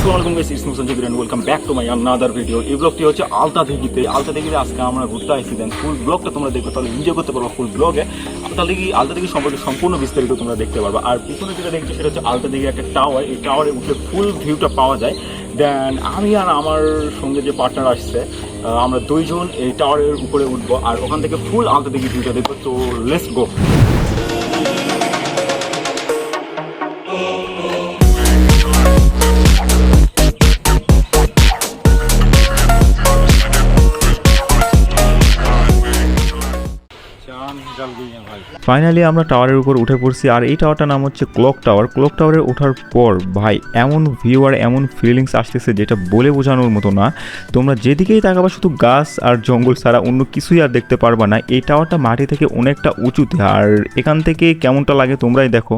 আসসালামু guys ইসমু Sanjay and welcome back to my another video এই ব্লগটি হচ্ছে আলতা দিঘিতে আলতা দিঘিতে আজকে আমরা ঘুরতে আসছি। দেন ফুল ব্লগটা তোমরা দেখবে, তাহলে এনজয় করতে পারব ফুল ব্লগে আলতা দিঘি আলতা দিঘি সম্পর্কে সম্পূর্ণ বিস্তারিত তোমরা দেখতে পারবে। আর পিছনে যেটা দেখছ, সেটা হচ্ছে আলতা দিঘির একটা টাওয়ার এই টাওয়ারে উঠে ফুল ভিউটা পাওয়া যায়। দেন আমি আর আমার সঙ্গে যে পার্টনার আসছে আমরা দুইজন এই টাওয়ারের উপরে উঠবো। আর ওখান থেকে ফুল আলতা দিঘি ভিউটা দেখব। তো লেটস গো ফাইনালি আমরা টাওয়ারের উপর উঠে পড়ছি, আর এই টাওয়ারটার নাম হচ্ছে ক্লক টাওয়ার ক্লক টাওয়ারে ওঠার পর, ভাই, এমন ভিউ আর এমন ফিলিংস আসতেছে যেটা বলে বোঝানোর মতো না। তোমরা যেদিকেই তাকাবা, শুধু গাছ আর জঙ্গল ছাড়া অন্য কিছুই আর দেখতে পারবা না। এই টাওয়ারটা মাটি থেকে অনেকটা উঁচুতে, আর এখান থেকে কেমনটা লাগে তোমরাই দেখো।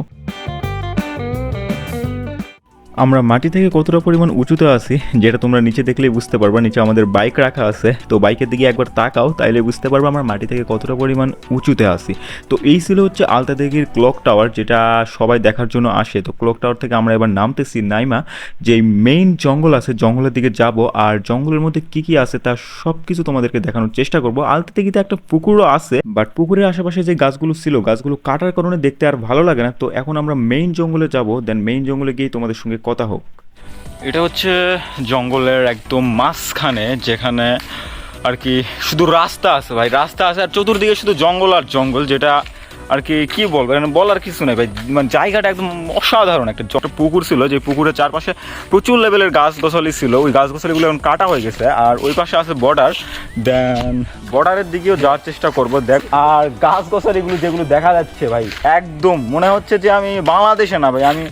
আমরা মাটি থেকে কতটা পরিমাণ উঁচুতে আছি, যেটা তোমরা নিচে দেখলেই বুঝতে পারবা, নিচে আমাদের বাইক রাখা আছে। তো বাইকের দিকে একবার তাকাও, তাইলে বুঝতে পারব আমরা মাটি থেকে কতটা পরিমাণ উঁচুতে আছি। তো এই ছিল হচ্ছে আলতা দিঘির ক্লক টাওয়ার, যেটা সবাই দেখার জন্য আসে। তো ক্লক টাওয়ার থেকে আমরা এবার নামতেছি নাইমা। যে মেইন জঙ্গল আছে, জঙ্গলের দিকে যাব, আর জঙ্গলের মধ্যে কি কি আছে তা সব কিছু তোমাদেরকে দেখানোর চেষ্টা করব। আলতা দিঘিতে একটা পুকুরও আছে, বাট পুকুরের আশেপাশে যে গাছগুলো ছিল, গাছগুলো কাটার কারণে দেখতে আর ভালো লাগে না। তো এখন আমরা মেইন জঙ্গলে যাব, দেন মেইন জঙ্গলে গিয়ে তোমাদের সঙ্গে কথা হোক। এটা হচ্ছে জঙ্গলের একদম মাঝখানে যেখানে আর কি শুধু রাস্তা আছে ভাই, রাস্তা আছে আর চতুর্দিকে শুধু জঙ্গল আর জঙ্গল, যেটা আর কি কি বলব এখানে বলার কিছু নেই ভাই। মানে জায়গাটা একদম অসাধারণ একটা একটা পুকুর ছিল, যে পুকুরের চারপাশে প্রচুর লেভেলের গাছ গাছালি ছিল, ওই গাছ গাছালিগুলো এখন কাটা হয়ে গেছে, আর ওই পাশে আছে বর্ডার দেন বর্ডারের দিকেও যাওয়ার চেষ্টা করব, দেখ, আর গাছ গাছালিগুলো যেগুলো দেখা যাচ্ছে ভাই, একদম মনে হচ্ছে যে আমি বাংলাদেশে না ভাই, আমি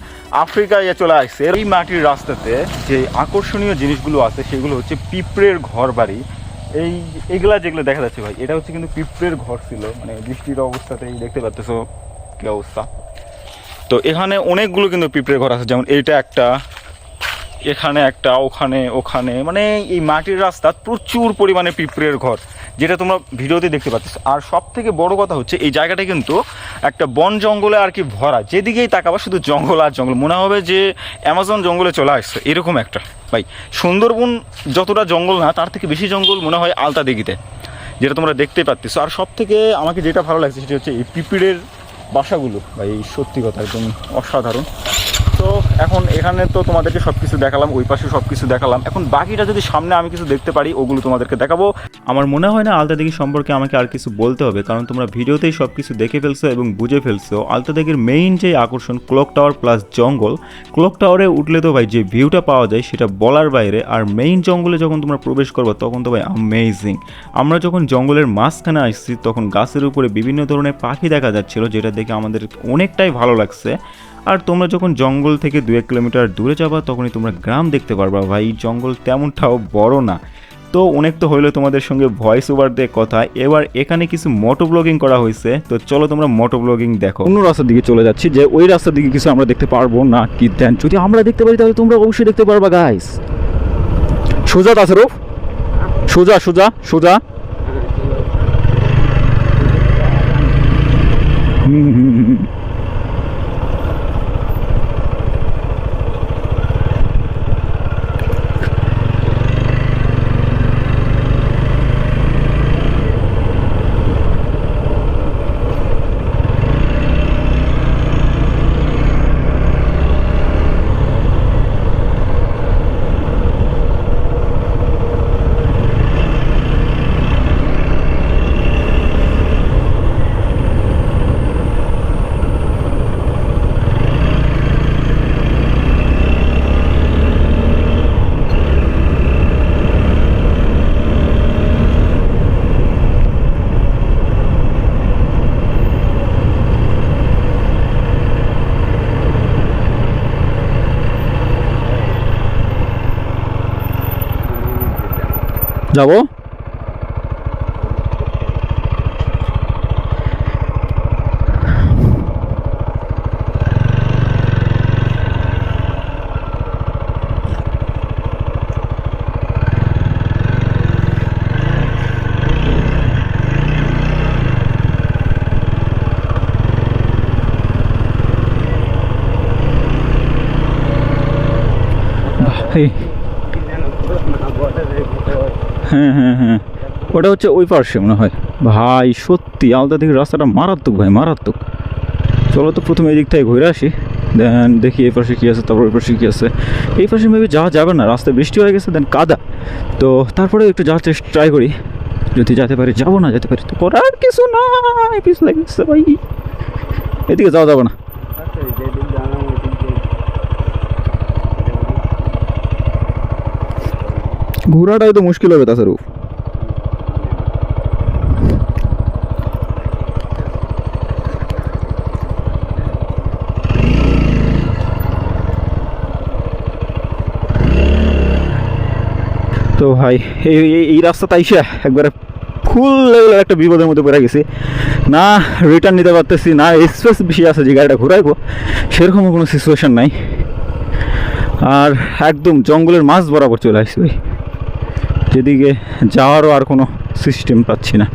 আফ্রিকায় চলে আসছে। এই মাটির রাস্তাতে যে আকর্ষণীয় জিনিসগুলো আছে, সেগুলো হচ্ছে পিঁপড়ের ঘর বাড়ি এই, এগুলা যেগুলো দেখা যাচ্ছে ভাই, এটা হচ্ছে কিন্তু পিঁপড়ের ঘর ছিল। মানে বৃষ্টির অবস্থাতেই দেখতে পাচ্তেছো কি অবস্থা। তো এখানে অনেকগুলো কিন্তু পিঁপড়ের ঘর আছে, যেমন এইটা একটা এখানে একটা, ওখানে ওখানে মানে এই মাটির রাস্তা প্রচুর পরিমাণে পিঁপড়ের ঘর, যেটা তোমরা ভিডিওতে দেখতে পাচ্ছ। আর সব থেকে বড় কথা হচ্ছে, এই জায়গাটা কিন্তু একটা বন জঙ্গলে আর কি ভরা, যেদিকেই তাকাবা শুধু জঙ্গল আর জঙ্গল। মনে হবে যে অ্যামাজন জঙ্গলে চলে আসছে, এরকম একটা। ভাই, সুন্দরবন যতটা জঙ্গল না, তার থেকে বেশি জঙ্গল মনে হয় আলতা দিঘিতে, যেটা তোমরা দেখতেই পাচ্ছ। আর সব থেকে আমাকে যেটা ভালো লাগছে, সেটা হচ্ছে এই পিঁপড়ের বাসাগুলো। ভাই, সত্যি কথা, একদম অসাধারণ। তো এখন এখানে তো তোমাদেরকে সব কিছু দেখালাম, ওই পাশে সব কিছু দেখালাম। এখন বাকিটা যদি সামনে আমি কিছু দেখতে পারি, ওগুলো তোমাদেরকে দেখাবো। আমার মনে হয় না আলতা দিঘি সম্পর্কে আমাকে আর কিছু বলতে হবে, কারণ তোমরা ভিডিওতেই সব কিছু দেখে ফেলছো এবং বুঝে ফেলছো। আলতা দিঘির মেইন যে আকর্ষণ ক্লক টাওয়ার প্লাস জঙ্গল। ক্লক টাওয়ারে উঠলে তো ভাই যে ভিউটা পাওয়া যায়, সেটা বলার বাইরে। আর মেইন জঙ্গলে যখন তোমরা প্রবেশ করবে, তখন তো ভাই অ্যামেজিং আমরা যখন জঙ্গলের মাঝখানে আসছি, তখন গাছের উপরে বিভিন্ন ধরনের পাখি দেখা যাচ্ছিল, যেটা দেখে আমাদের অনেকটাই ভালো লাগছে। আর তোমরা যখন জঙ্গল থেকে দু এক কিলোমিটার দূরে যাবা তখনই তোমরা গ্রাম দেখতে পারবা। ভাই জঙ্গল তেমনটাও বড় না। তো অনেক তো হইল তোমাদের সঙ্গে ভয়েস ওভার দিয়ে কথা। এবার এখানে কিছু মোটো ব্লগিং করা হয়েছে তো চলো তোমরা মোটো ব্লগিং দেখো। অন্য রাস্তার দিকে চলে যাচ্ছি যে ওই রাস্তার দিকে কিছু আমরা দেখতে পারব না। কি দেন যদি আমরা দেখতে পারি তাহলে তোমরা অবশ্যই দেখতে পারবা গাইস সোজা তাসরফ। সোজা সোজা সোজা। হুম, হুম, হুম। যাব Hey. হ্যাঁ হ্যাঁ হ্যাঁ। ওটা হচ্ছে ওই পার্শ্বে মনে হয়। ভাই, সত্যি, আলদা দিকে রাস্তাটা মারাত্মক ভাই, মারাত্মক। চলো তো প্রথমে এই দিক থেকে ঘুরে আসি। দেন দেখি এই পাশে কী আছে, তারপর ওই পাশে কী আছে। এই পাশে মেবি যাওয়া যাবে না, রাস্তায় বৃষ্টি হয়ে গেছে দেন কাদা। তো তারপরে একটু যাওয়ার চেষ্টা ট্রাই করি। যদি যেতে পারি, যাব না, যেতে পারি। তো করার কিছু না ভাই। এদিকে যাওয়া যাবে না। ঘোরাটাই তো মুশকিল হবে তাছাড়াও। তো ভাই, এই এই- রাস্তাটা আইসা একবারে ফুল লেভেলের একটা বিপদের মধ্যে পড়ে গেছি। না রিটার্ন নিতে পারতেছি, না স্পেস বেশি আছে যে গাড়িটা ঘুরাইবো, সেরকমও কোনো সিচুয়েশন নাই। আর একদম জঙ্গলের মাঝ বরাবর চলে আসছি ভাই। যেদিকে যাওয়ারও আর কোনো সিস্টেম পাচ্ছি না।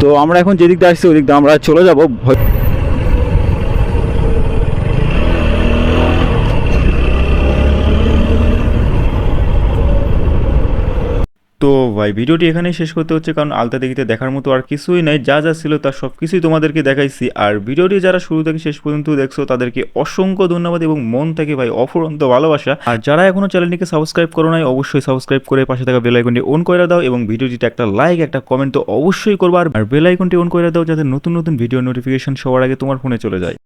তো আমরা এখন যেদিক দিয়ে আসছি ওই দিক দিয়ে আমরা চলে যাব। তো ভাই, ভিডিওটি এখানেই শেষ করতে হচ্ছে, কারণ আলতা দেখিতে দেখার মতো আর কিছুই নাই। যা যা ছিল তার সব কিছুই তোমাদেরকে দেখাইছি। আর ভিডিওটি যারা শুরু থেকে শেষ পর্যন্ত দেখছ, তাদেরকে অসংখ্য ধন্যবাদ এবং মন থেকে ভাই অফুরন্ত ভালোবাসা। আর যারা এখনও চ্যানেলটিকে সাবস্ক্রাইব করো নাই, অবশ্যই সাবস্ক্রাইব করে পাশে থাকা বেল আইকনটি অন করে দাও এবং ভিডিওটিতে একটা লাইক একটা কমেন্ট তো অবশ্যই করবা। আর বেল আইকনটি অন করে দাও যাতে নতুন নতুন ভিডিও নোটিফিকেশন সবার আগে তোমার ফোনে চলে যায়।